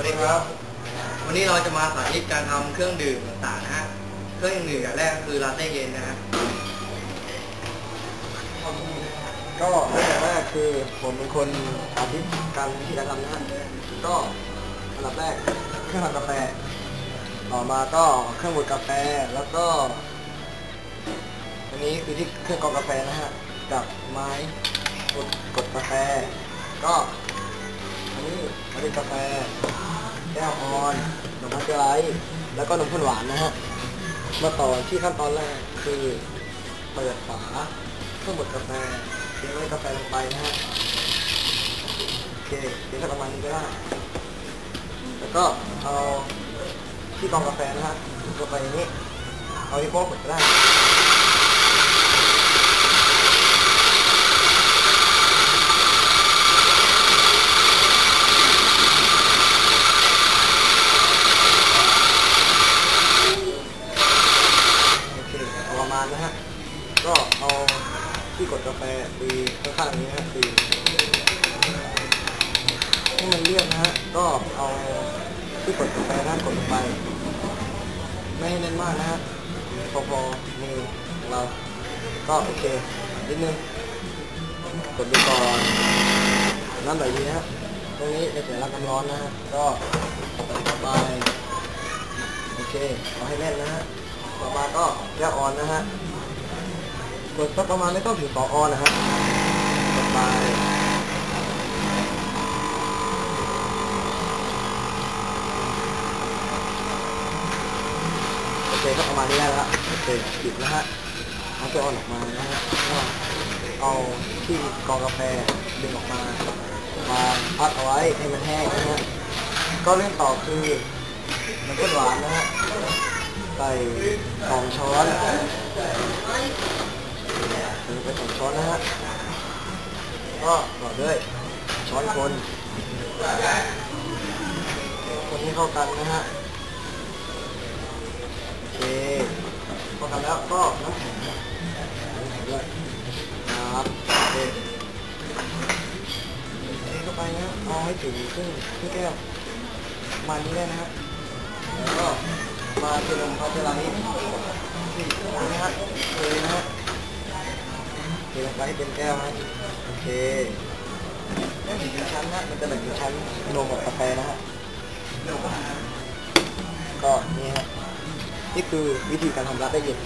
วัสดีครับ วันนี้เราจะมาสาธิตการทำเครื่องดื่มต่างๆนะฮะ เครื่องดื่มอย่างแรกก็คือลาเต้เย็นนะฮะ ก็เรื่องแรกคือผมเป็นคนสาธิตการวิธีการทำนะฮะ ก็อันดับแรกเครื่องทำกาแฟ ต่อมาก็เครื่องบดกาแฟ แล้วก็ อันนี้คือที่เครื่องกรองกาแฟนะฮะ กับไม้กดกดกาแฟ ก็ อันนี้อันนี้กาแฟแก้วออนนมพัชไลท์แล้วก็นมข้นหวานนะฮะมาต่อที่ขั้นตอนแรกคือเปิดฝาเครื่องบดกาแฟเทไว้กาแฟลงไปนะฮะโอเคเดี๋ยวถ้าประมาณนี้ก็ได้แล้วก็เอาที่กองกาแฟนะฮะลงไปอย่างนี้เอาที่โป๊กดก็ได้ โอเคเอาประมาณ นะฮะ ก็เอาที่กดกาแฟตีข้างๆนี้นะฮะตีให้มันเรียบนะฮะ ก็เอาที่กดกาแฟนะกดลงไป ไม่ให้แน่นมากนะฮะ พอพอๆมือของเรา ก็โอเค นิดนึง กดดูก่อนน้ำไหลดีนะฮะ ตรงนี้จะเสียรับน้ำร้อนนะฮะ ก็ต่อไป โอเค เอาให้แน่นนะฮะ ต่อมาก็แก้วออนนะฮะกดสักประมาณไม่ต้องถึงสองออนนะฮะกดไปโอเคก็ประมาณนี้ได้แล้วโอเคปิดนะฮะเอาตัวออนออกมานะฮะเอาที่กองกาแฟดึงออกมามาพักเอาไว้ให้มันแห้งนะฮะก็เรื่องต่อคือน้ำข้นหวาน ใส่สองช้อนใส่ไปสองช้อนนะฮะก็ต่อด้วยช้อนคนคนให้เข้ากันนะฮะโอเคพอกันแล้วก็น้ำแข็งน้ำแข็งด้วยครับโอเคเทเข้าไปนะเอาให้ถึงครึ่งครึ่งแก้วมาณนี้ได้นะฮะแล้วก็ มาเทลงพัชรานี้นี่นะฮะเทนะฮะเทลงไปให้เป็นแก้วนะโอเคไม่ถึงชั้นนะมันจะแบ่งเป็นชั้นนมกับกาแฟนะฮะก็นี่ฮะนี่คือวิธีการทำรัดได้เย็น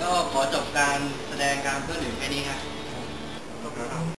ก็ขอจบการแสดงการเครื่องดื่มแค่นี้ฮะ